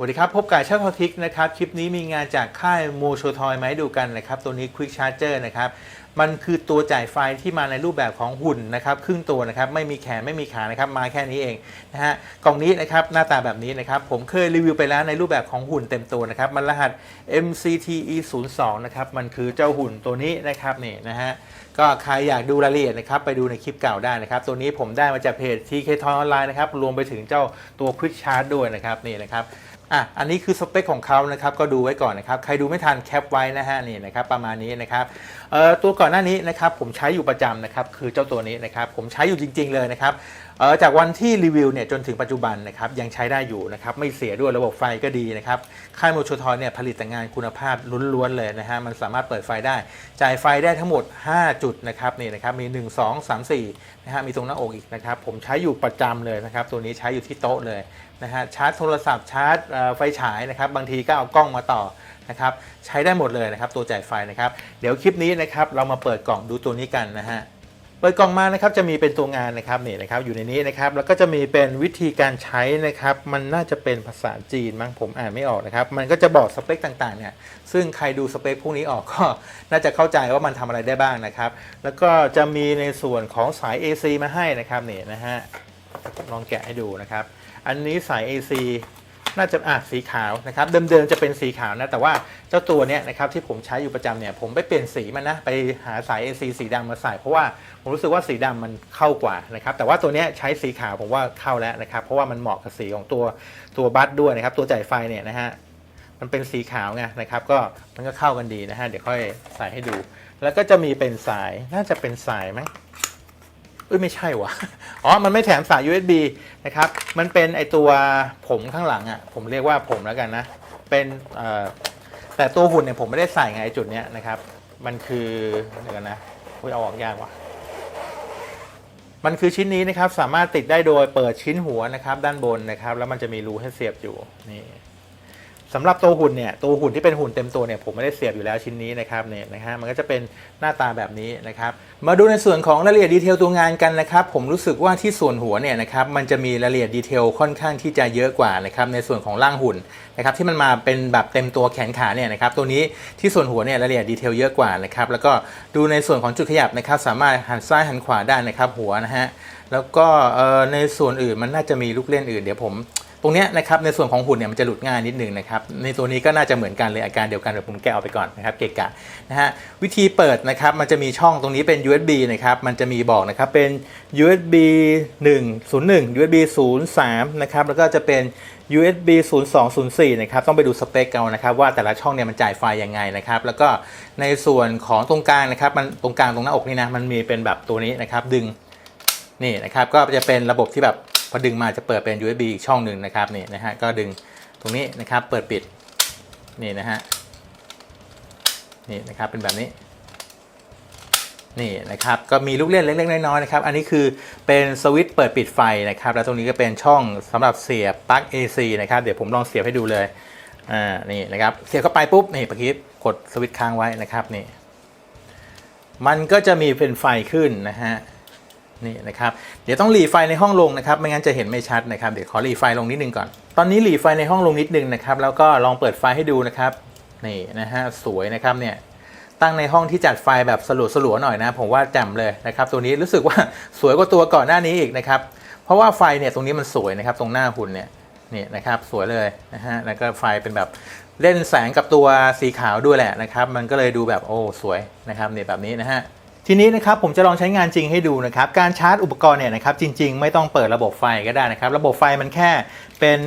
สวัสดีครับ พบกับช่างทอทิกนะครับ คลิปนี้มีงานจากค่ายโมโชทอยมาให้ดูกันนะครับ ตัวนี้ Quick Charger นะครับ มันคือตัวจ่ายไฟที่มาในรูปแบบของหุ่นนะครับ ครึ่งตัวนะครับ ไม่มีแขนไม่มีขานะครับ มาแค่นี้เองนะฮะ กล่องนี้นะครับ หน้าตาแบบนี้นะครับ ผมเคยรีวิวไปแล้วในรูปแบบของหุ่นเต็มตัวนะครับ มันรหัส MCTE 0 2 นะครับ มันคือเจ้าหุ่นตัวนี้นะครับนี่นะฮะ ก็ใครอยากดูรายละเอียดนะครับ ไปดูในคลิปเก่าได้นะครับ ตัวนี้ผมได้มาจากเพจ TK Toy Online นะครับ รวมไปถึงเจ้าตัว Quick Charge ด้วยนะครับ นี่นะครับ อะ อันนี้คือสเปคของเขานะครับ ก็ดูไว้ก่อนนะครับ ใครดูไม่ทันแคปไว้นะฮะ นี่นะครับ ประมาณนี้นะครับ ตัวก่อนหน้านี้นะครับผมใช้อยู่ประจำนะครับคือเจ้าตัวนี้นะครับผมใช้อยู่จริง ๆเลยนะครับจากวันที่รีวิวเนี่ยจนถึงปัจจุบันนะครับยังใช้ได้อยู่นะครับไม่เสียด้วยระบบไฟก็ดีนะครับค่ายโมโชทอยเนี่ยผลิตแต่งานคุณภาพล้วนๆเลยนะฮะมันสามารถเปิดไฟได้ จ่ายไฟได้ทั้งหมด 5 จุดนะครับนี่นะครับมี 1 2 3 4นะฮะมีตรงหน้าอกอีกนะครับผมใช้อยู่ประจำเลยนะครับตัวนี้ใช้อยู่ที่โต๊ะเลยนะฮะชาร์จโทรศัพท์ชาร์จไฟฉายนะครับบางทีก็เอากล้องมาต่อนะครับใช้ได้หมดเลยนะครับตัวจ่ายไฟนะครับเดี๋ยวคลิปนี้นะครับเรามาเปิดกล่องดูตัวนี้กันนะฮะเปิดกล่องมานะครับจะมีเป็นตัวงานนะครับนี่นะครับอยู่ในนี้นะครับแล้วก็จะมีเป็นวิธีการใช้นะครับ มันน่าจะเป็นภาษาจีนมั้งผมอ่านไม่ออกนะครับ มันก็จะบอกสเปคต่างๆเนี่ยซึ่งใครดูสเปคพวกนี้ออกก็น่าจะเข้าใจว่ามันทำอะไรได้บ้างนะครับ แล้วก็จะมีในส่วนของสาย AC มาให้นะครับนี่นะฮะลองแกะให้ดูนะครับ อันนี้สาย AC น่าจะอะสีขาวนะครับเดิมๆจะเป็นสีขาวนะแต่ว่าเจ้าตัวเนี้ยนะครับที่ผมใช้อยู่ประจำเนี่ยผมไปเปลี่ยนสีมันนะไปหาสาย AC สีดำมาใส่เพราะว่าผมรู้สึกว่าสีดำมันเข้ากว่านะครับแต่ว่าตัวเนี้ยใช้สีขาวผมว่าเข้าแล้วนะครับเพราะว่ามันเหมาะกับสีของตัวตัวบัสด้วยนะครับตัวจ่ายไฟเนี่ยนะฮะมันเป็นสีขาวไงนะครับก็มันก็เข้ากันดีนะฮะเดี๋ยวค่อยใส่ให้ดู แล้วก็จะมีเป็นสายน่าจะเป็นสายไหม เอ้ยไม่ใช่วะอ๋อ มันไม่แถมสาย USB นะครับ มันเป็นไอตัวผมข้างหลังอะ่ะ ผมเรียกว่าผมแล้วกันนะ เป็นแต่ตัวหุ่นเนี่ยผมไม่ได้ใส่ไงไอจุดเนี้ยนะครับ มันคือเดี๋ยวกันนะอุ้ยเอาออกยากว่ะ มันคือชิ้นนี้นะครับ สามารถติดได้โดยเปิดชิ้นหัวนะครับ ด้านบนนะครับ แล้วมันจะมีรูให้เสียบอยู่นี่ สำหรับตัวหุ่นเนี่ยตัวหุ่นที่เป็นหุ่นเต็มตัวเนี่ยผมไม่ได้เสียบอยู่แล้วชิ้นนี้นะครับเนี่ยนะฮะมันก็จะเป็นหน้าตาแบบนี้นะครับมาดูในส่วนของรายละเอียดดีเทลตัวงานกันนะครับผมรู้สึกว่าที่ส่วนหัวเนี่ยนะครับมันจะมีรายละเอียดดีเทลค่อนข้างที่จะเยอะกว่านะครับในส่วนของร่างหุ่นนะครับที่มันมาเป็นแบบเต็มตัวแขนขาเนี่ยนะครับตัวนี้ที่ส่วนหัวเนี่ยรายละเอียดดีเทลเยอะกว่านะครับแล้วก็ดูในส่วนของจุดขยับนะครับสามารถหันซ้ายหันขวาได้นะครับหัวนะฮะแล้วก็เอ่อในส่วนอื่นมันน่าจะมีลูกเล่นอื่นเดี๋ยวผม ตรงนี้นะครับในส่วนของหุ่นเนี่ยมันจะหลุดง่ายนิดนึงนะครับในตัวนี้ก็น่าจะเหมือนกันเลยอาการเดียวกันเดี๋ยวผมแกะเอาไปก่อนนะครับเกะกะนะฮะวิธีเปิดนะครับมันจะมีช่องตรงนี้เป็น USB นะครับมันจะมีบอกนะครับเป็น USB 1 0 1 USB 0 3นะครับแล้วก็จะเป็น USB 0 2 0 4นะครับต้องไปดูสเปคเอานะครับว่าแต่ละช่องเนี่ยมันจ่ายไฟยังไงนะครับแล้วก็ในส่วนของตรงกลางนะครับมันตรงกลางตรงหน้าอกนี่นะมันมีเป็นแบบตัวนี้นะครับดึงนี่นะครับก็จะเป็นระบบที่แบบ พอดึงมาจะเปิดเป็น USB อีกช่องหนึ่งนะครับนี่นะฮะก็ดึงตรงนี้นะครับเปิดปิดนี่นะฮะนี่นะครับเป็นแบบนี้นี่นะครับก็มีลูกเล่นเล็กๆน้อยๆนะครับอันนี้คือเป็นสวิตช์เปิดปิดไฟนะครับแล้วตรงนี้ก็เป็นช่องสำหรับเสียบปลั๊ก AC นะครับเดี๋ยวผมลองเสียบให้ดูเลยอ่านี่นะครับเสียบเข้าไปปุ๊บนี่ปะคิดกดสวิตช์ค้างไว้นะครับนี่มันก็จะมีเป็นไฟขึ้นนะฮะ นี่นะครับ เดี๋ยวต้องหลีไฟในห้องลงนะครับ ไม่งั้นจะเห็นไม่ชัดนะครับ เดี๋ยวขอหลีไฟลงนิดนึงก่อน ตอนนี้หลีไฟในห้องลงนิดนึงนะครับ แล้วก็ลองเปิดไฟให้ดูนะครับ นี่นะฮะ สวยนะครับเนี่ย ตั้งในห้องที่จัดไฟแบบสลัวสลัวๆหน่อยนะ ผมว่าแจ่มเลยนะครับ ตัวนี้รู้สึกว่าสวยกว่าตัวก่อนหน้านี้อีกนะครับ เพราะว่าไฟเนี่ยตรงนี้มันสวยนะครับ ตรงหน้าหุ่นเนี่ย นี่นะครับ สวยเลยนะฮะ แล้วก็ไฟเป็นแบบเล่นแสงกับตัวสีขาวด้วยแหละนะครับ มันก็เลยดูแบบโอ้สวยนะครับเนี่ยแบบนี้นะฮะ ทีนี้นะครับผมจะลองใช้งานจริงให้ดูนะครับ การชาร์จอุปกรณ์เนี่ยนะครับจริง ๆ ไม่ต้องเปิดระบบไฟก็ได้นะครับ ระบบไฟมันแค่เป็น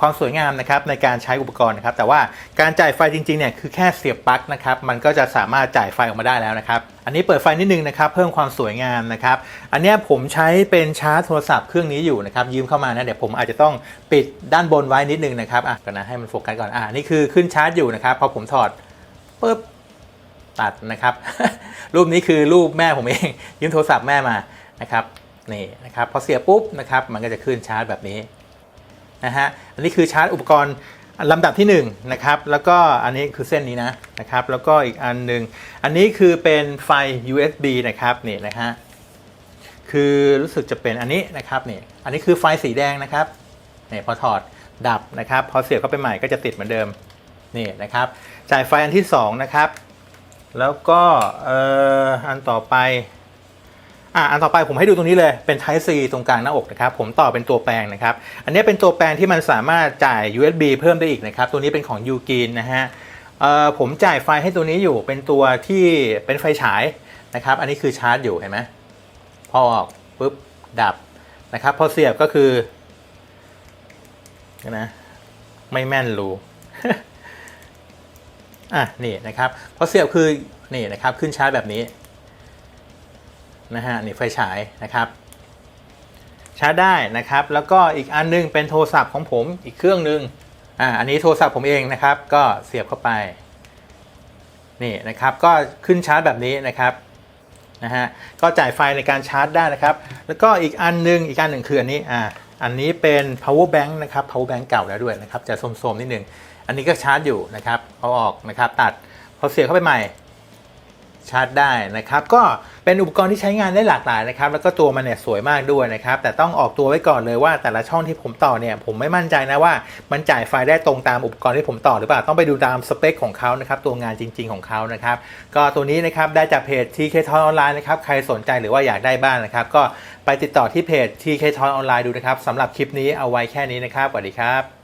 ความสวยงามนะครับในการใช้อุปกรณ์นะครับ แต่ว่าการจ่ายไฟจริงๆเนี่ยคือแค่เสียบปลั๊กนะครับมันก็จะสามารถจ่ายไฟออกมาได้แล้วนะครับ อันนี้เปิดไฟนิดนึงนะครับ เพิ่มความสวยงามนะครับ อันนี้ผมใช้เป็นชาร์จโทรศัพท์เครื่องนี้อยู่นะครับยืมเข้ามานะเดี๋ยวผมอาจจะต้องปิดด้านบนไว้นิดนึงนะครับอะก่อนนะให้มันโฟกัสก่อนอะนี่คือขึ้นชาร์จอยู่นะครับพอผมถอดปุ๊บ ตัดนะครับ รูปนี้คือรูปแม่ผมเองยืมโทรศัพท์แม่มานะครับนี่นะครับพอเสียบปุ๊บนะครับมันก็จะขึ้นชาร์จแบบนี้นะฮะอันนี้คือชาร์จอุปกรณ์ลำดับที่1นะครับแล้วก็อันนี้คือเส้นนี้นะนะครับแล้วก็อีกอันหนึ่งอันนี้คือเป็นไฟ USB นะครับนี่นะฮะคือรู้สึกจะเป็นอันนี้นะครับนี่อันนี้คือไฟสีแดงนะครับนี่พอถอดดับนะครับ พอเสียบเข้าไปใหม่ก็จะติดเหมือนเดิมนี่นะครับจ่ายไฟอันที่สองนะครับ แล้วก็เอ่ออันต่อไปอะอันต่อไปผมให้ดูตรงนี้เลยเป็น Type C ตรงกลางหน้าอกนะครับ ผมต่อเป็นตัวแปลงนะครับ อันนี้เป็นตัวแปลงที่มันสามารถจ่าย USB เพิ่มได้อีกนะครับ ตัวนี้เป็นของ u g i n นะฮะเอ่อผมจ่ายไฟให้ตัวนี้อยู่เป็นตัวที่เป็นไฟฉายนะครับ อันนี้คือชาร์จอยู่เห็นไหมพอออกปุ๊บดับนะครับ พอเสียบก็คือนะไม่แม่นรู อะนี่นะครับพอเสียบคือนี่นะครับขึ้นชาร์จแบบนี้นะฮะนี่ไฟฉายนะครับชาร์จได้นะครับ แล้วก็อีกอันนึงเป็นโทรศัพท์ของผมอีกเครื่องหนึงอ่าอันนี้โทรศัพท์ผมเองนะครับ ก็เสียบเข้าไปนี่นะครับก็ขึ้นชาร์จแบบนี้นะครับนะฮะก็จ่ายไฟในการชาร์จได้นะครับ แล้วก็อีกอันนึงอีกอันหนึ่งคืออันนี้อ่าอันนี้เป็น power bank นะครับ power bank เก่าแล้วด้วยนะครับ จะโสมๆนิดนึง อันนี้ก็ชาร์จอยู่นะครับ เอาออกนะครับ ตัดพอเสียบเข้าไปใหม่ชาร์จได้นะครับ ก็เป็นอุปกรณ์ที่ใช้งานได้หลากหลายนะครับ แล้วก็ตัวมันเนี่ยสวยมากด้วยนะครับ แต่ต้องออกตัวไว้ก่อนเลยว่าแต่ละช่องที่ผมต่อเนี่ยผมไม่มั่นใจนะว่ามันจ่ายไฟได้ตรงตามอุปกรณ์ที่ผมต่อหรือเปล่าต้องไปดูตามสเปคของเขานะครับตัวงานจริง ๆของเขานะครับ ก็ตัวนี้นะครับได้จากเพจ TK Toy Online นะครับใครสนใจหรือว่าอยากได้บ้านนะครับ ก็ไปติดต่อที่เพจ TK Toy Online ดูนะครับสำหรับคลิปนี้เอาไว้แค่นี้นะครับสวัสดีครับ